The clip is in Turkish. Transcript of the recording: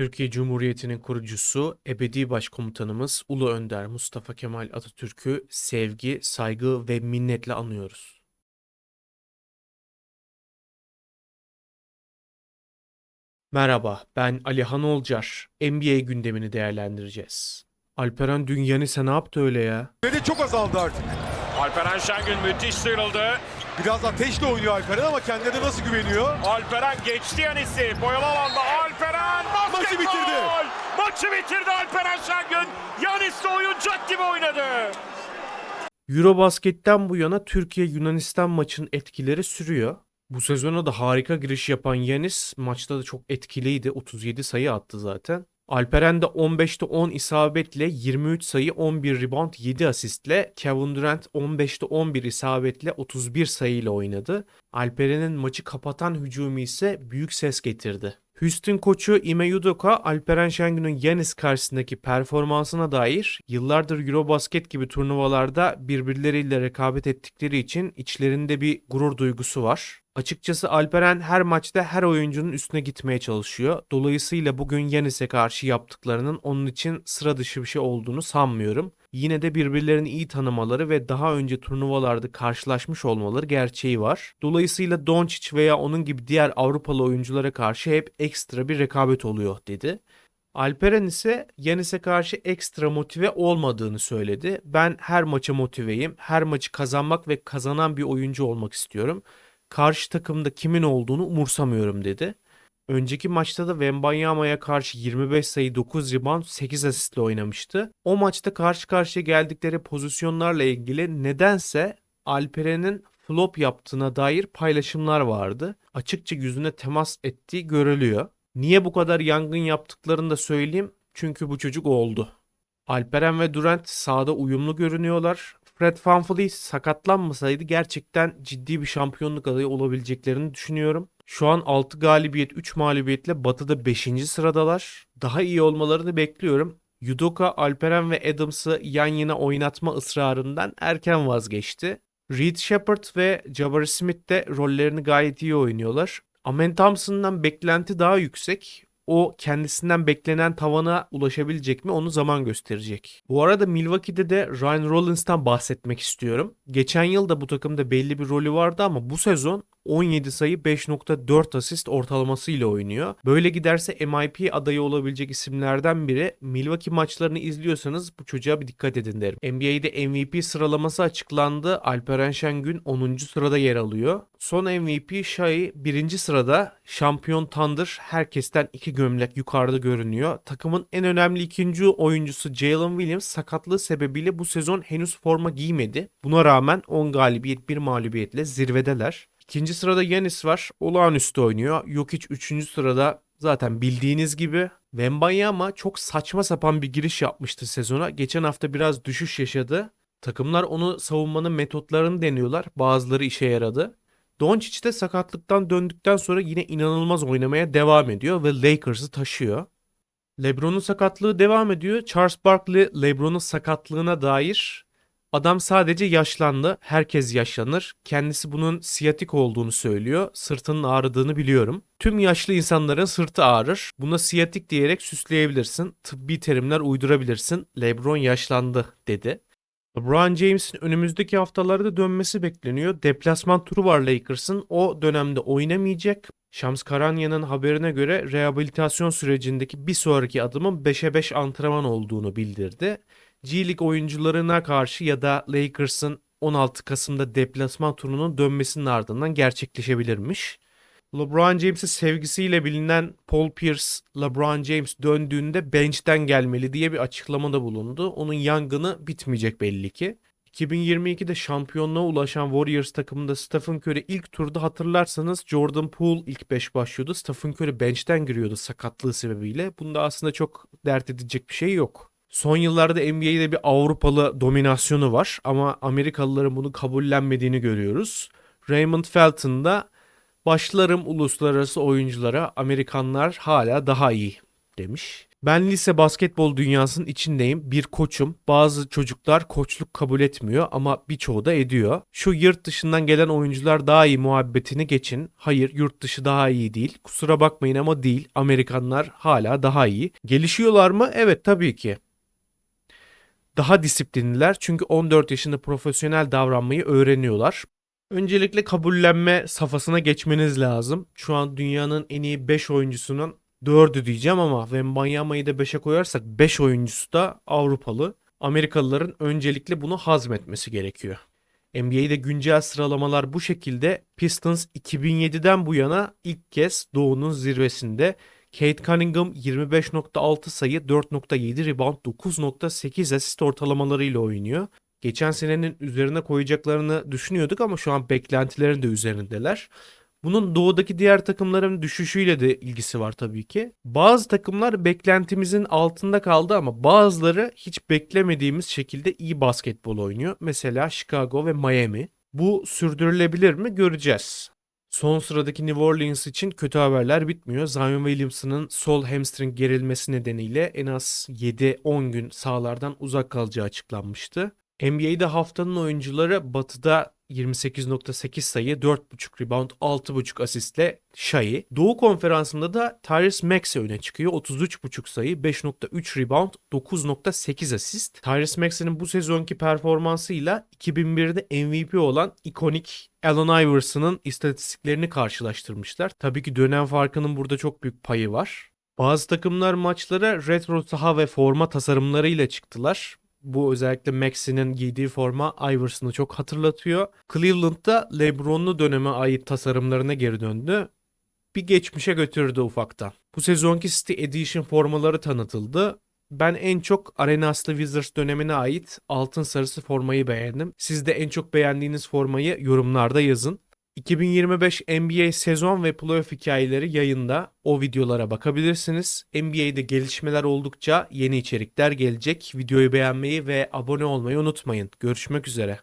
Türkiye Cumhuriyeti'nin kurucusu, ebedi başkomutanımız Ulu Önder Mustafa Kemal Atatürk'ü sevgi, saygı ve minnetle anıyoruz. Merhaba, ben Alihan Olcar. NBA gündemini değerlendireceğiz. Alperen dün Yanis'e ne yaptı öyle ya? Sürede çok azaldı artık. Alperen Şengün müthiş sıyrıldı. Biraz ateşle oynuyor Alperen ama kendine de nasıl güveniyor? Alperen geçti Yanis'i. Boyalı alanda Alperen basket Maçı bitirdi. Maçı bitirdi Alperen Şengün. Yanis'le oyuncak gibi oynadı. Eurobasket'ten bu yana Türkiye-Yunanistan maçının etkileri sürüyor. Bu sezona da harika giriş yapan Yanis maçta da çok etkiliydi. 37 sayı attı zaten. Alperen de 15'te 10 isabetle 23 sayı 11 rebound 7 asistle Kevin Durant 15'te 11 isabetle 31 sayıyla oynadı. Alperen'in maçı kapatan hücumu ise büyük ses getirdi. Houston koçu Ime Udoka, Alperen Şengün'ün Yanis karşısındaki performansına dair yıllardır Eurobasket gibi turnuvalarda birbirleriyle rekabet ettikleri için içlerinde bir gurur duygusu var. Açıkçası Alperen her maçta her oyuncunun üstüne gitmeye çalışıyor. Dolayısıyla bugün Yanis'e karşı yaptıklarının onun için sıra dışı bir şey olduğunu sanmıyorum. Yine de birbirlerini iyi tanımaları ve daha önce turnuvalarda karşılaşmış olmaları gerçeği var. Dolayısıyla Doncic veya onun gibi diğer Avrupalı oyunculara karşı hep ekstra bir rekabet oluyor dedi. Alperen ise Yanis'e karşı ekstra motive olmadığını söyledi. Ben her maça motiveyim. Her maçı kazanmak ve kazanan bir oyuncu olmak istiyorum. Karşı takımda kimin olduğunu umursamıyorum dedi. Önceki maçta da Wembanyama'ya karşı 25 sayı 9 rebound 8 asistle oynamıştı. O maçta karşı karşıya geldikleri pozisyonlarla ilgili nedense Alperen'in flop yaptığına dair paylaşımlar vardı. Açıkça yüzüne temas ettiği görülüyor. Niye bu kadar yangın yaptıklarını da söyleyeyim. Çünkü bu çocuk oldu. Alperen ve Durant sahada uyumlu görünüyorlar. Fred VanVleet sakatlanmasaydı gerçekten ciddi bir şampiyonluk adayı olabileceklerini düşünüyorum. Şu an 6 galibiyet 3 mağlubiyetle Batı'da 5. sıradalar. Daha iyi olmalarını bekliyorum. Yudoka, Alperen ve Adams'ı yan yana oynatma ısrarından erken vazgeçti. Reed Shepard ve Jabari Smith de rollerini gayet iyi oynuyorlar. Amen Thompson'dan beklenti daha yüksek. O kendisinden beklenen tavana ulaşabilecek mi onu zaman gösterecek. Bu arada Milwaukee'de de Ryan Rollins'tan bahsetmek istiyorum. Geçen yıl da bu takımda belli bir rolü vardı ama bu sezon 17 sayı 5.4 asist ortalamasıyla oynuyor. Böyle giderse MIP adayı olabilecek isimlerden biri. Milwaukee maçlarını izliyorsanız bu çocuğa bir dikkat edin derim. NBA'de MVP sıralaması açıklandı. Alperen Şengün 10. sırada yer alıyor. Son MVP Shai 1. sırada. Şampiyon Thunder herkesten 2 gömlek yukarıda görünüyor. Takımın en önemli ikinci oyuncusu Jalen Williams sakatlığı sebebiyle bu sezon henüz forma giymedi. Buna rağmen 10 galibiyet 1 mağlubiyetle zirvedeler. İkinci sırada Yanis var. Olağanüstü oynuyor. Jokic 3. sırada zaten bildiğiniz gibi. Wembanyama çok saçma sapan bir giriş yapmıştı sezona. Geçen hafta biraz düşüş yaşadı. Takımlar onu savunmanın metotlarını deniyorlar. Bazıları işe yaradı. Doncic de sakatlıktan döndükten sonra yine inanılmaz oynamaya devam ediyor ve Lakers'ı taşıyor. LeBron'un sakatlığı devam ediyor. Charles Barkley LeBron'un sakatlığına dair Adam sadece yaşlandı. Herkes yaşlanır. Kendisi bunun siyatik olduğunu söylüyor. Sırtının ağrıdığını biliyorum. Tüm yaşlı insanların sırtı ağrır. Buna siyatik diyerek süsleyebilirsin. Tıbbi terimler uydurabilirsin. LeBron yaşlandı dedi. LeBron James'in önümüzdeki haftalarda dönmesi bekleniyor. Deplasman turu var Lakers'ın. O dönemde oynamayacak. Shams Karanya'nın haberine göre rehabilitasyon sürecindeki bir sonraki adımın 5'e 5 antrenman olduğunu bildirdi. G League oyuncularına karşı ya da Lakers'ın 16 Kasım'da deplasman turunun dönmesinin ardından gerçekleşebilirmiş. LeBron James'in sevgisiyle bilinen Paul Pierce, LeBron James döndüğünde bench'ten gelmeli diye bir açıklamada bulundu. Onun yangını bitmeyecek belli ki. 2022'de şampiyonluğa ulaşan Warriors takımında Stephen Curry ilk turda hatırlarsanız Jordan Poole ilk 5 başlıyordu. Stephen Curry bench'ten giriyordu sakatlığı sebebiyle. Bunda aslında çok dert edecek bir şey yok. Son yıllarda NBA'de bir Avrupalı dominasyonu var ama Amerikalıların bunu kabullenmediğini görüyoruz. Raymond Felton da başlarım uluslararası oyunculara Amerikanlar hala daha iyi demiş. Ben lise basketbol dünyasının içindeyim. Bir koçum. Bazı çocuklar koçluk kabul etmiyor ama birçoğu da ediyor. Şu yurt dışından gelen oyuncular daha iyi muhabbetini geçin. Hayır yurt dışı daha iyi değil. Kusura bakmayın ama değil. Amerikanlar hala daha iyi. Gelişiyorlar mı? Evet tabii ki. Daha disiplinliler çünkü 14 yaşında profesyonel davranmayı öğreniyorlar. Öncelikle kabullenme safhasına geçmeniz lazım. Şu an dünyanın en iyi 5 oyuncusunun 4'ü diyeceğim ama Wembanyama'yı da 5'e koyarsak 5 oyuncusu da Avrupalı. Amerikalıların öncelikle bunu hazmetmesi gerekiyor. NBA'de güncel sıralamalar bu şekilde. Pistons 2007'den bu yana ilk kez Doğu'nun zirvesinde. Kate Cunningham 25.6 sayı, 4.7 rebound, 9.8 asist ortalamalarıyla oynuyor. Geçen senenin üzerine koyacaklarını düşünüyorduk ama şu an beklentilerin de üzerindeler. Bunun doğudaki diğer takımların düşüşüyle de ilgisi var tabii ki. Bazı takımlar beklentimizin altında kaldı ama bazıları hiç beklemediğimiz şekilde iyi basketbol oynuyor. Mesela Chicago ve Miami. Bu sürdürülebilir mi göreceğiz. Son sıradaki New Orleans için kötü haberler bitmiyor. Zion Williamson'ın sol hamstring gerilmesi nedeniyle en az 7-10 gün sahalardan uzak kalacağı açıklanmıştı. NBA'de haftanın oyuncuları Batı'da 28.8 sayı, 4.5 rebound, 6.5 asistle Shai. Doğu konferansında da Tyrese Maxey öne çıkıyor. 33.5 sayı, 5.3 rebound, 9.8 asist. Tyrese Maxey'nin bu sezonki performansıyla 2001'de MVP olan ikonik Allen Iverson'ın istatistiklerini karşılaştırmışlar. Tabii ki dönem farkının burada çok büyük payı var. Bazı takımlar maçlara retro saha ve forma tasarımlarıyla çıktılar. Bu özellikle Maxey'nin giydiği forma Iverson'ı çok hatırlatıyor. Cleveland'da LeBron'lu döneme ait tasarımlarına geri döndü. Bir geçmişe götürdü ufaktan. Bu sezonki City Edition formaları tanıtıldı. Ben en çok Arenas'lı Wizards dönemine ait altın sarısı formayı beğendim. Siz de en çok beğendiğiniz formayı yorumlarda yazın. 2025 NBA sezon ve playoff hikayeleri yayında. O videolara bakabilirsiniz. NBA'de gelişmeler oldukça yeni içerikler gelecek. Videoyu beğenmeyi ve abone olmayı unutmayın. Görüşmek üzere.